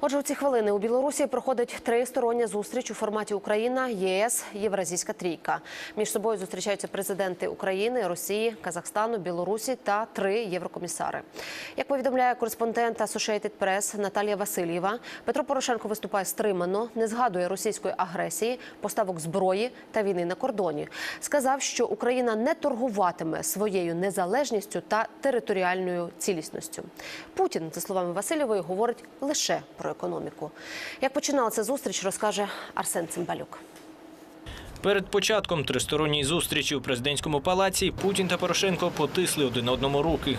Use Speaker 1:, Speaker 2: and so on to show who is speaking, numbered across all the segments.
Speaker 1: Отже, у ці хвилини у Білорусі проходить тристороння зустріч у форматі Україна, єС, Євразійська трійка. Між собою зустрічаються президенти України, Росії, Казахстану, Білорусі та три єврокомісари. Як повідомляє кореспондент Associated Press Наталія Васильєва, Петро Порошенко виступає стримано, не згадує російської агресії, поставок зброї та війни на кордоні. Сказав, що Україна не торгуватиме своєю незалежністю та територіальною цілісністю. Путін, за словами Васильєвої, говорить лише про економіку. Як починалася зустріч, розкаже Арсен Цимбалюк.
Speaker 2: Перед початком тристоронньої зустрічі у президентському палаці Путін та Порошенко потисли один одному руки.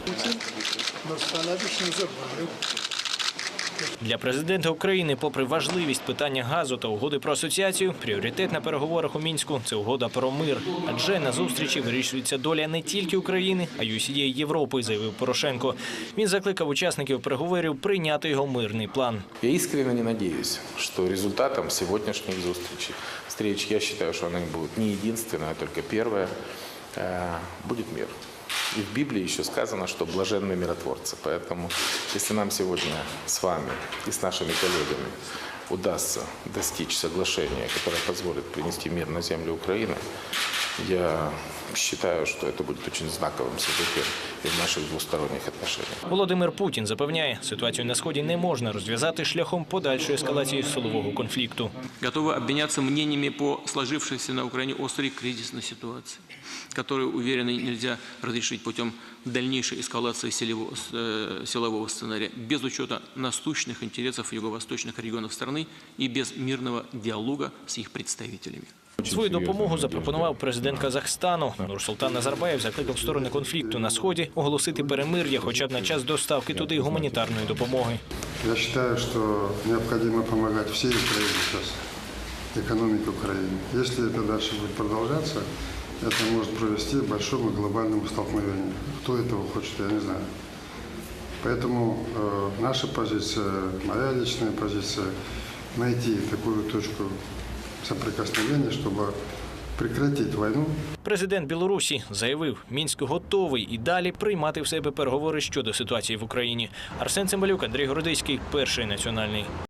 Speaker 3: Настановись не забыл.
Speaker 2: Для президента України, попри важливість питання газу та угоди про асоціацію, пріоритет на переговорах у мінську це угода про мир. Адже на зустрічі вирішується доля не тільки України, а й усієї Європи, заявив Порошенко. Він закликав учасників переговорів прийняти його мирний план.
Speaker 4: Я искренне не надеюсь, что результатом сегодняшних встреч, встреч, я считаю, что она будет не единственная, а только первая, э, будет мир. И в Библии еще сказано, что блаженны миротворцы. Поэтому, если нам сегодня с вами и с нашими коллегами удастся достичь соглашения, которое позволит принести мир на землю Украины, я считаю, что это будет очень знаковым событием и в наших двусторонних отношениях.
Speaker 2: Володимир Путін запевняє, ситуацію на сході не можна розв'язати шляхом подальшої ескалації силового конфлікту.
Speaker 5: готовы обменяться мнениями по сложившейся на Украине острой кризисной ситуации, которую, уверены, нельзя разрешить путем дальнейшей эскалации силового, э, силового сценария, без учета насущных интересов юго-восточных регионов страны и без мирного диалога с их представителями.
Speaker 2: Свою допомогу запропонував президент Казахстану. Нурсултан Назарбаєв закликав сторони конфлікту на сході оголосити перемир'я, хоча б на час доставки туди гуманітарної допомоги.
Speaker 3: Я считаю, что необходимо помогать всей Украине сейчас, экономике Украины. Если это дальше будет продолжаться, это может привести к большому глобальному столкновению. Кто этого хочет, я не знаю. Поэтому э, наша позиция, моя личная позиция, найти такую точку соприкосновения, чтобы прекратить войну,
Speaker 2: Президент Білорусі заявив, мінськ готовий і далі приймати в себе переговори щодо ситуації в Україні. Арсен Цимбалюк, Андрій Городиський, перший національний.